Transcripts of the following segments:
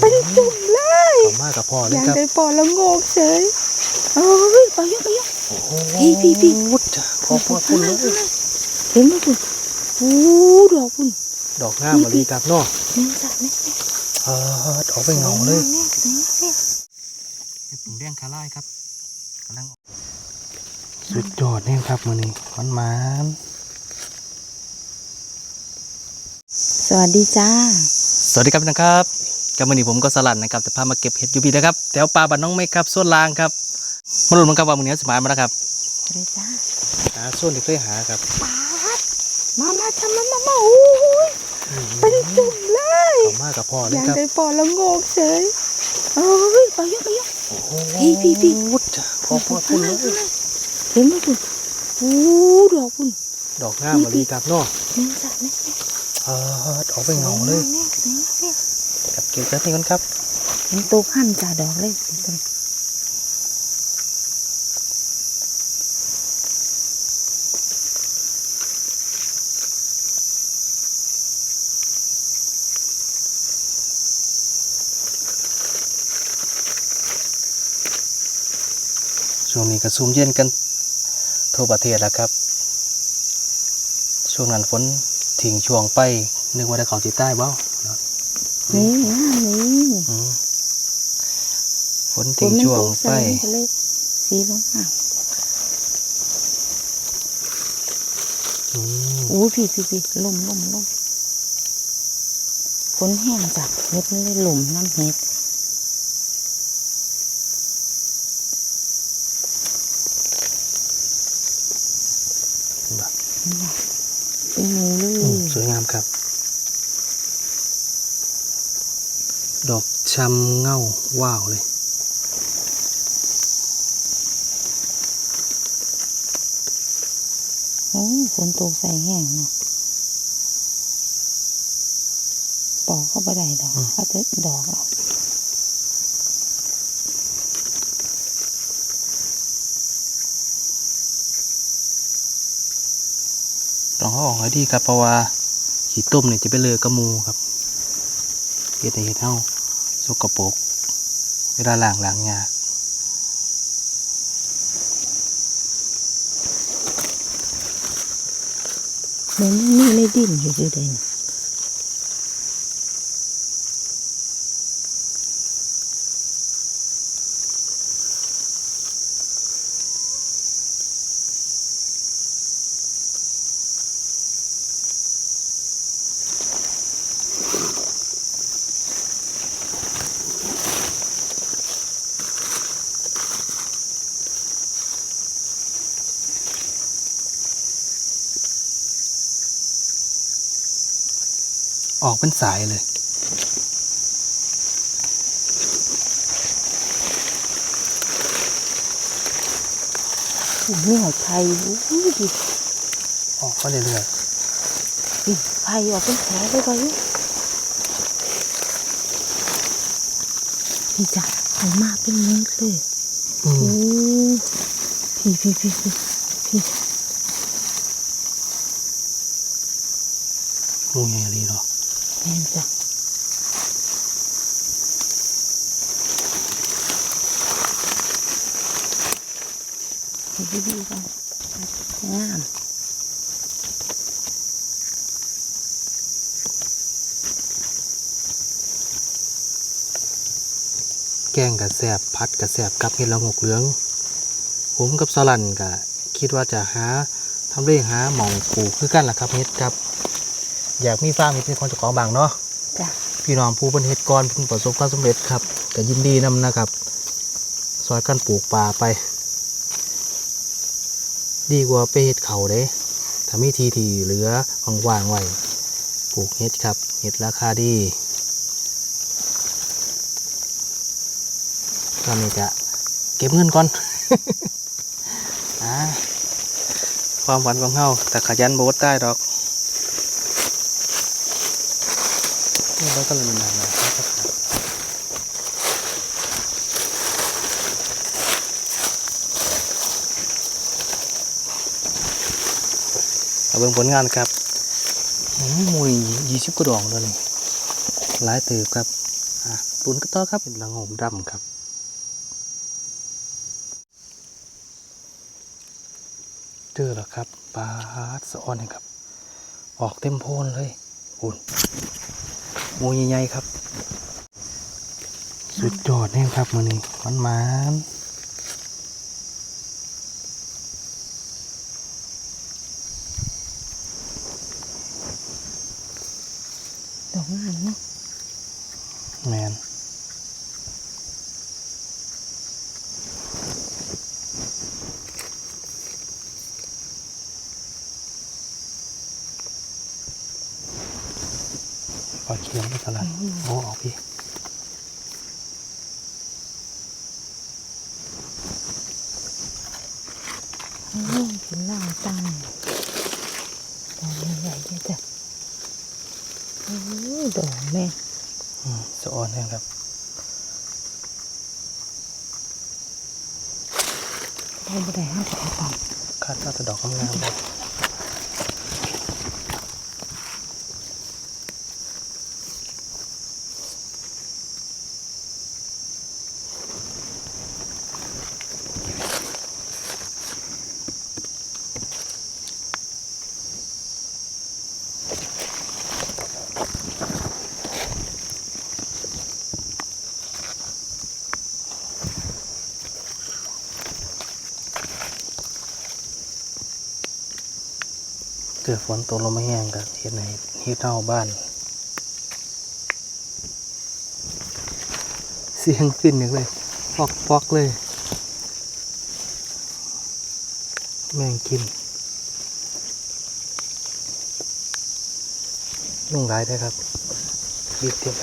เป็นจุ่มเลยขอบมากกับพ่อเลอยย่างครับได้ปอละโงกเฉยเอ้ยไปเยอะไปเยอะ โอ้โหพี่พี่พี่ จ้ะขอบพ่อคุณเลยเห็นไหมคุณโอ้ดอกคุณดอกงามมาดีครับเนาะแม่จ้ะแม่เออออกไปเงาเลยแม่แม่แม่เห็ดผึ่งแดงคาร่ายครับกำลังออกสุดยอดเนี่ยครับมือนี้มันมันสวัสดีจ้า สวัสดีครับพี่น้องครับ กับมือนี้ผมก็สลัดนะครับแต่พามาเก็บเห็ดอยูบีนะครับแถวป่าบ้านน้องเมฆครับส่วนล่างครับมาลุ้นมันครับว่ามือนี้สมานมาแล้วครับสวัสดีจ้าหาส่วนที่เคยหาครับปาดมามาทำมามามาโอ้ยเป็นจุ่มเลยขอบมากกับพ่ออเลยย่างครับได้ปอละโงกเฉยเอ้ยไปเยอะไปเยอะโอ้โหพี่พี่พี่จ้ะขอบพ่อคุณเลยเห็นไหมคุณโอ้ดอกคุณดอกงามมาดีครับเนาะแม่จ้ะแม่แม่เออออกไปเงาเลยแม่แม่แม่กับ เก็บแบบนี้กันครับเห็นโตขั้นจ่าดอกเลยสิคุณช่วงนี้ก็ซูมเย็นกันทั่วประเทศแล้วครับ ช่วงนั้นฝนทิ้งช่วงไปนึกว่าได้เขาจีใต้บ้า นี่งามนี่อืมฝนทิ้งช่วงไปก็เลยสีลงอะอืมอู้พี่พี่พี่ลมลมลมฝนแห้งจ้ะเฮ็ดมันเลยหลุมน้ำเฮ็ด แบบ เป็นหมูเล อืม ย สวยงามครับ ดอกชำเง่าว้าวเลยโอ้ฝนตกใส่แห้งเนาะปอกเข้าไปได้ดอกเขาจะดอกเอาต้องเขาออกให้ดีครับเพราะว่าขีต้มเนี่ยจะไปเลยกระมูครับ เฮ็ดให้เฮ็ดเฮาสกปรกเวลาล้างล้างยากมันมีในดินอยู่ด้วยนี่ เป็นสายเลยนี่หอยไผ่อู้ดิออกก็เรื่อยดิไผ่ออกเป็นแผลเลยไปพี่จ้ะเอามาเป็นเม็ดเลยๆอืมโอ้พี่พี่พี่พี่พี่งูใหญ่ดีหรอแม่ นจ้ะพี่พี่พี่กันงามแกงกระแสบพัดกระแสบกับเห็ดละงกเหลือง ผมกับสลันก็คิดว่าจะหาทำเรื่องหาหมองปลูกคือกันล่ะครับเห็ดครับ อยากมีฟาร์มเห็ดเป็นคนเจะของบางเนาะจ้ะพี่น้องผู้เป็นเห็ดก่อนเพิ่งประสบความสำเร็จครับก็ยินดีนำนะครับซอยกันปลูกป่าไป ดีกว่าไปเห็ดเขาเด้ถ้ามีทีทีเหลือว่างๆไว้ปลูกเห็ดครับเห็ดราคาดีตอนนี้จะเก็บเงินก่อนอ่าความหวังของเฮาแต่ขยันโบดได้ดอก นี่เราก็เลยนำมาครับเอาเบิ่งผลงานครับมมุยยี่สิบกว่าดอกแล้วนี่หลายตืบครับอะตุนก็ต่อครับเป็นละงมดำครับเจอแล้วครับปลาสะออนครับ ออกเต็มโพนเลยอุ่น หมูใหญ่ๆครับ สุดยอดแน่ครับมือนี้มันมันๆดอกงามเนาะแมนปลาเคียงไม่เท่าไหร่โอ้ออกพี่ อืมกินเหล้าตังดอกใหญ่ๆเยอะจ้ะโอ้ยดอกแม่ อืมสะออนแห้งครับ ได้บ่ได้ห้ามถ่ายก่อนคาดว่าจะดอกงาม นตกลงมาแห้งกับเฮ็ดในเฮ็ดเท่าบ้าน เสียงฟินอย่างเลยปอกปอกเลย แม่งกินยุ่งร้ายได้ครับรีบเตรียมไป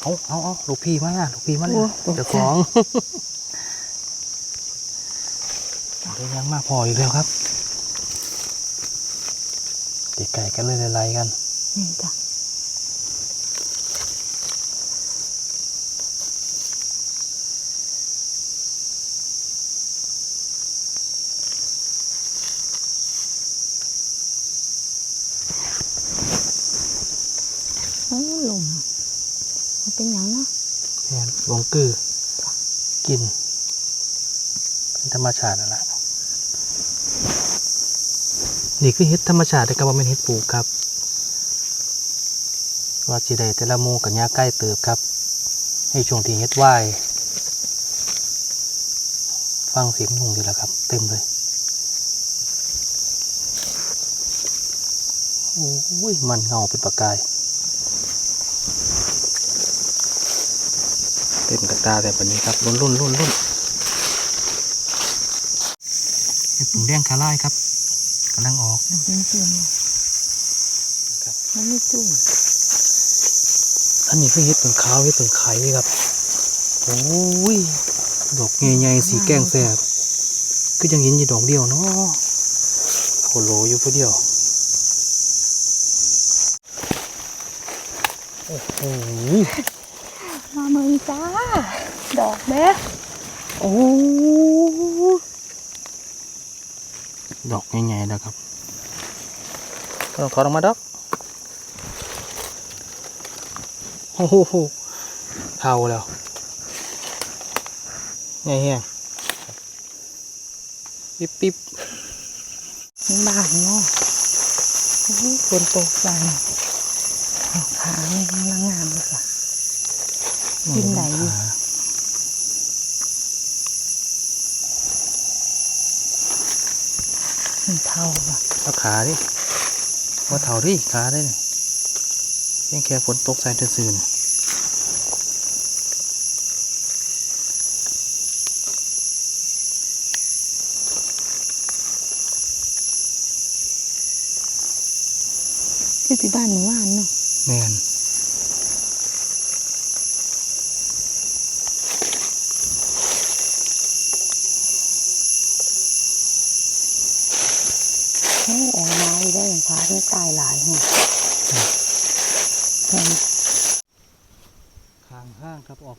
เอาเอาเอาลูกพี่มาล่ะลูกพี่มาล่ะเจ้าของเดี๋ยวยังมาพออีกแล้วครับเด็ก ไก่กันเลยไล่ๆกันนี่จ้ะโอ้ลมมันเป็นหยังเนาะแทนวงกือกิน เป็นธรรมชาตินั่นแหละ นี่คือเห็ดธรรมชาติแต่ก็ว่าเป็นเห็ดปลูกครับ ว่าจีได้แต่ละหมูกับยาใกล้เติบครับในช่วงที่เห็ดไหวายฟังเสียงยุงดีแล้วครับ เต็มเลยโอ้ยมันเงาเป็นประกายเต็มกระตาแต่วันนี้ครับรุ่นรุ่นรุ่นรุ่นเห็ดผงแดงคาไล่ครับกำ ลังออกดอกนี้จุ่มครับมันไม่จุ่มอันนี้คือเห็ดผงขาวเห็ดผงไข่ครับโอ้ยดอกใหญ่ๆสีแกงแสบก็ยังเห็นอยู่ดอกเดียวเนาะโคโลอยู่ผู้เดียวโอ้โหมาเมืองจ้า ดอกแบ๊โอ้ ดอกใหญ่ๆนะครับก็ต้องถอดออกมาดอกโอ้โหเท่าแล้วใหญ่แห้งปิ๊บปิ๊บมันบานเนาะโอ้ยฝนตกใส่ดอกขาไม่งามงามเลยค่ะกินได้อยู่ มัน เท่าว่ะเอาขาดิว่าเท่าดิขาได้เนี่ยเพียงแค่ฝนตกใส่ซื่อๆนี่คือที่บ้านหนูว่านเนาะแมน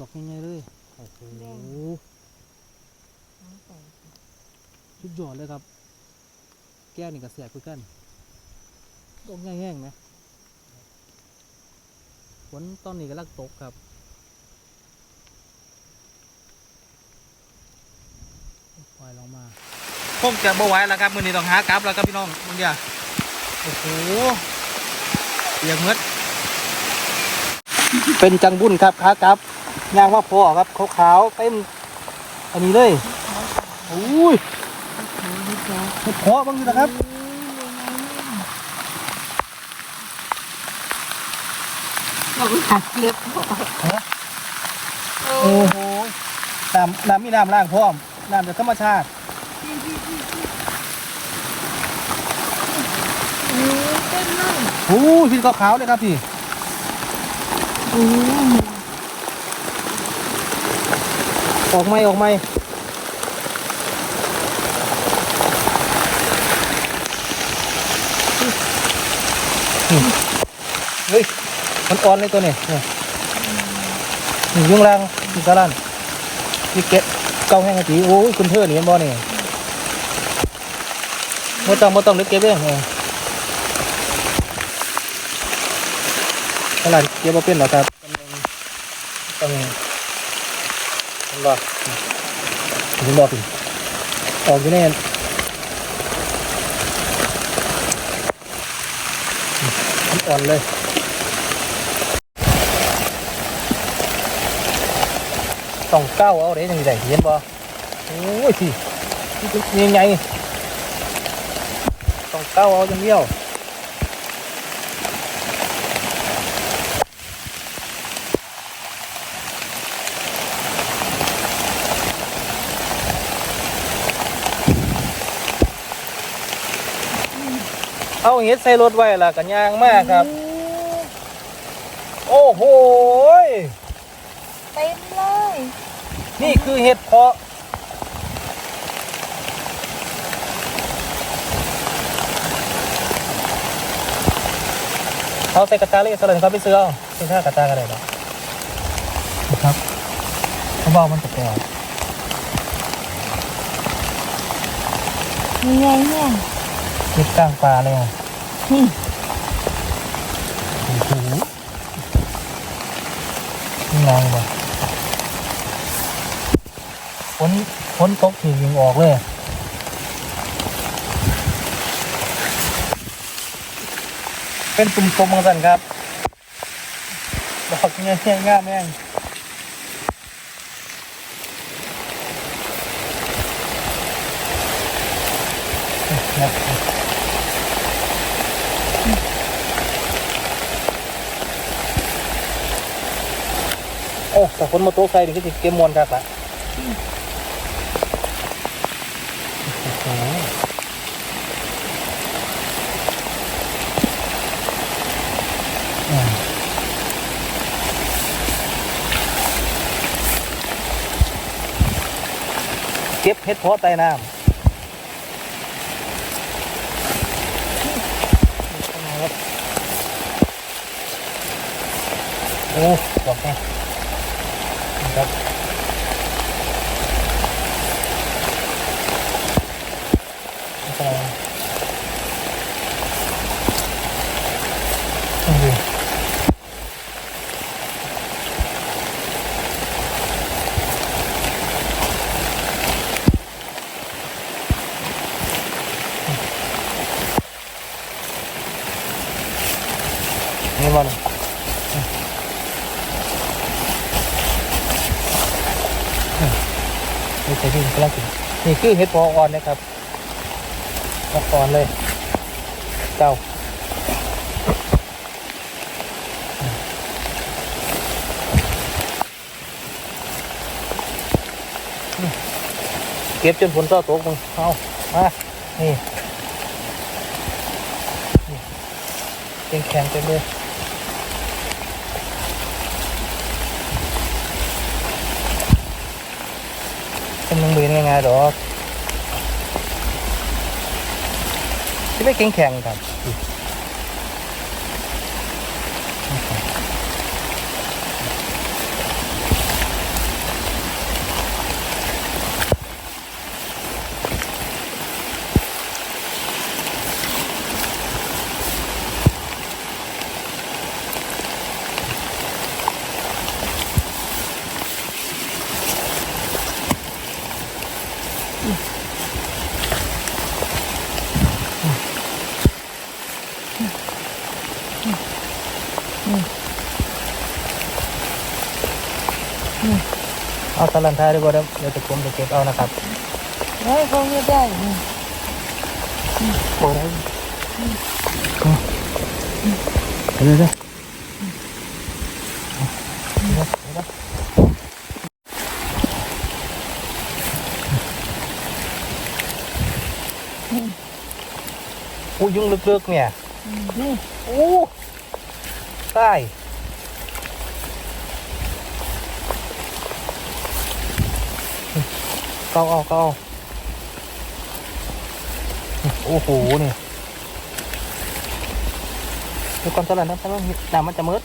ตกยังไงเลย โอ้โหชุดยอดเลยครับ แก้วนี่กระเสียบคือกันตกแห้งๆไหมฝนตอนนี้ก็ลักตกครับปล่อยลงมาคงจะบ่ไหวแล้วครับมือนี้ต้องหากรับแล้วครับพี่น้องมึงอย่าโอ้โหเปียกเมืดเป็นจังบุญครับค้ากรับ ย่างว่าพอครับขาวๆเต็มอันนี้เลยอุ้ยเห็ดเพาะบ้างดีนะครับเราก็หักเล็บโอ้โหน้ำน้ำมีน้ำล้างพร้อมน้ำจากธรรมชาติเต้นเลยโอ้ยพี่ขาวๆเลยครับพี่โอ้ ออกไหมออกไหมเฮ้ย มันอ่อนเลยตัวนี้เนี่ยนี่ยุงรังนี่กระลันนี่เก็บเก้าแห้งกะจีโอ้ยคุณเธอนี่เห็นบ่นี่ไม่ต้องม่ต้องเล็กเก็บเองเนี่ยกระลันเก็บมาเป็นหรอครับต้อง ต้องรอถึงรอถึงออกอยู่แน่มันอ่อนเลยต้องเก้าเอาเด้ยังไงเห็นบ่โอ้ยสิยังไงต้องเก้าเอาอย่างเดียว เอาเห็ดใส่รถไว้ล่ะกันยางมากครับ โอ้โหยเต็มเลย นี่คือเห็ดเพาะเอาใส่กระตาเลยสลัดเขาไปซื้อเอาซื้อข้ากระตากันเลยนะครับเขาบอกมันจะแก่ยังไงเนี่ย เห็ดกลางปลาเลยอะนี่โอ้โหนี่งองบ่ฝนฝนตกถี่ยิงออกเลยเป็นตุ่มๆเหมือนกันครับดอกเงี้ยเงี้ยง่ามแม่งนะ โอ้แต่คนมาโต๊ะใส่นี่ก็จะเกมมวนครับละเก็บเห็ดเพาะใต้น้ำโอ้ดอกแค่ครับนี่ก็อะไรอืมนี่มันนี่ใส่ดินกำลังกินนี่ คือเห็ดพออ่อนนะครับอ่อนเลยเก้าเก็บจนฝนเศร้าตกมึงเอามานี่นี่แข็งเต็มเลยเป็นมึงบีนง่ายๆหรอก ที่ไม่แข็งแข็งครับ เอาสลันท้ายดีกว่าเดี๋ยวเดี๋ยวจะผมจะเก็บเอานะครับเฮ้ยเขาไม่ได้นี่โอ้ยเดี๋ยวเดี๋ยวเดี๋ยวเดี๋ยวอู้ยุ่งลึกๆเนี่ยนี่โอ้ใต้ เกาเอาเกาเอาโอ้โหนี่ดูก่อนตอนนั้นะตอนนั้นน้ำมันจะมืด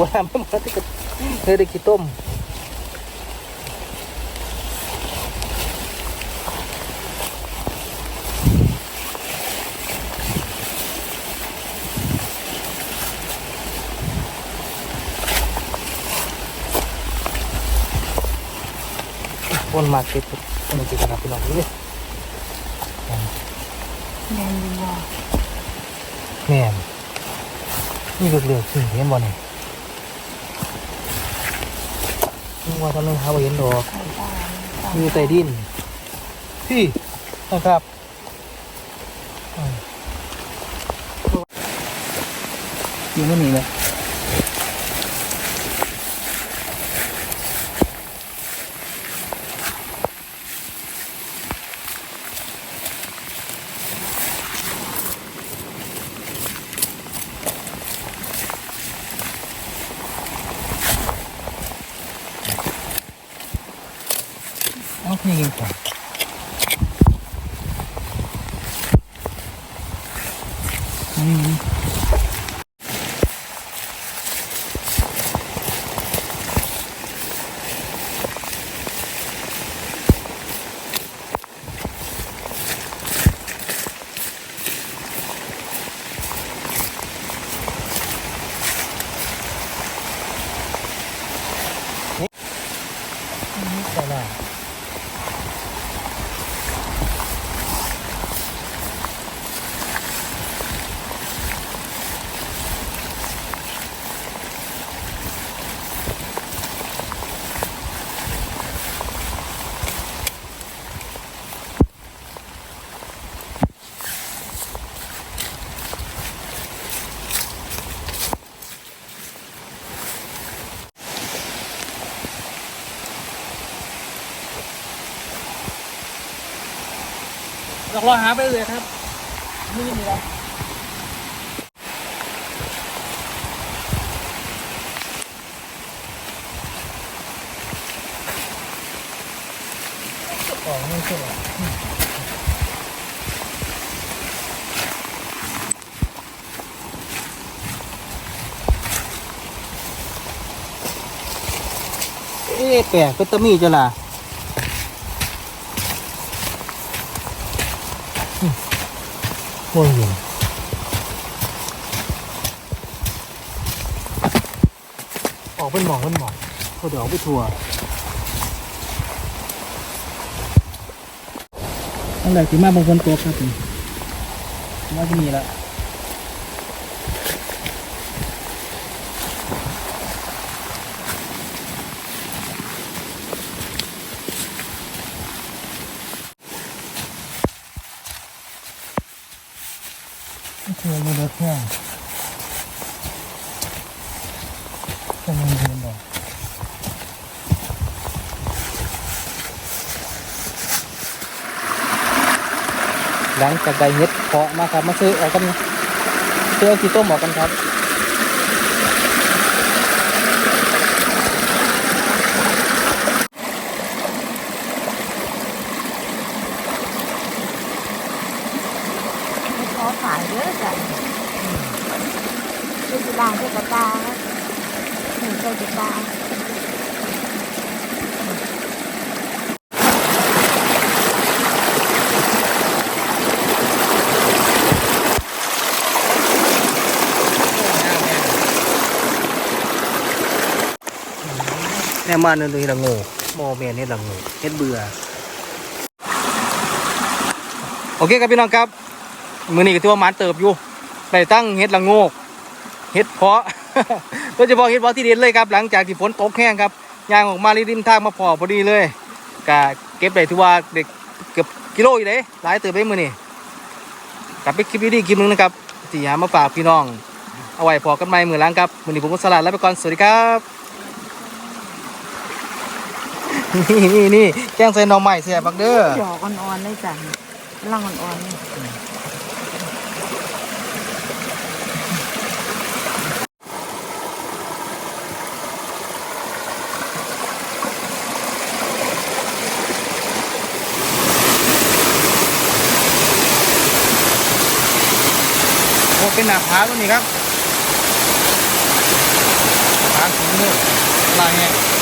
ว่ามันมืดที่ก็เฮ้ยได้กี่ต้ม คนมากเก็บคนมาเก็บกันนะพี่น้องดูดิแดงดีว่าแม่นนี่เลือกๆสิเห็นบ่เนี่ยว่าทำไมหาบ่เห็นดอกไข่บ้านมีใต้ดินพี่นะครับอืมอยู่ไม่หนีเลย เอ องรอหาไปเลยครับนี่มีแล้วของไม่ใช่หรอเอ๊ะแปลกเป็นตะมีจ้ะล่ะ โม่เห็นออกเป็นหมอกเป็นหมอกเขาเดี๋ยวเอาไปทัวร์ตั้งแต่ที่มาบางคนตัวครับผมว่าจะมีละ ทัวร์มาเดือดแค่จะมันเงินหรอหลังจากได้เห็ดเพาะมาครับ มาซื้อออกกันซื้อกีต้มออกกันครับ ขอ ขายเยอะจังคือสิลางเทกตาหนึ่งเทกตาแม่มาเนยละโง่โมเมนนี่ละโง่เฮ็ดเบื่อ โอเคครับพี่น้องครับ มือนี้ก็ถือว่ามันเติบอยู่ได้ตั้งเฮ็ดละโงกเห็ดเพาะโดยเฉพาะเห็ดเพาะที่เด่นเลยครับ หลังจากที่ฝนตกแห้งครับยางออกมาริมทางมาพอพอดีเลยกะเก็บได้ถือว่าเด็กเกือบกิโลอยู่เลยหลายเติบไปมือนี่กลับไปคลิปดีๆคลิปหนึงนะครับที่หามาฝากพี่น้อง เอาไว้พอกันใหม่มือล้างครับมือนี้ผมก็สลัดแล้วไปก่อนสวัสดีครับนี่นี่นี่แกงใส่หน่อไม้เสียบักเด้อดอกอ่อนๆเลยจ้ะร่างอ่อนๆ เป็นหน้าผาตัวนี้ครับผาสูงเลยลายแห้ง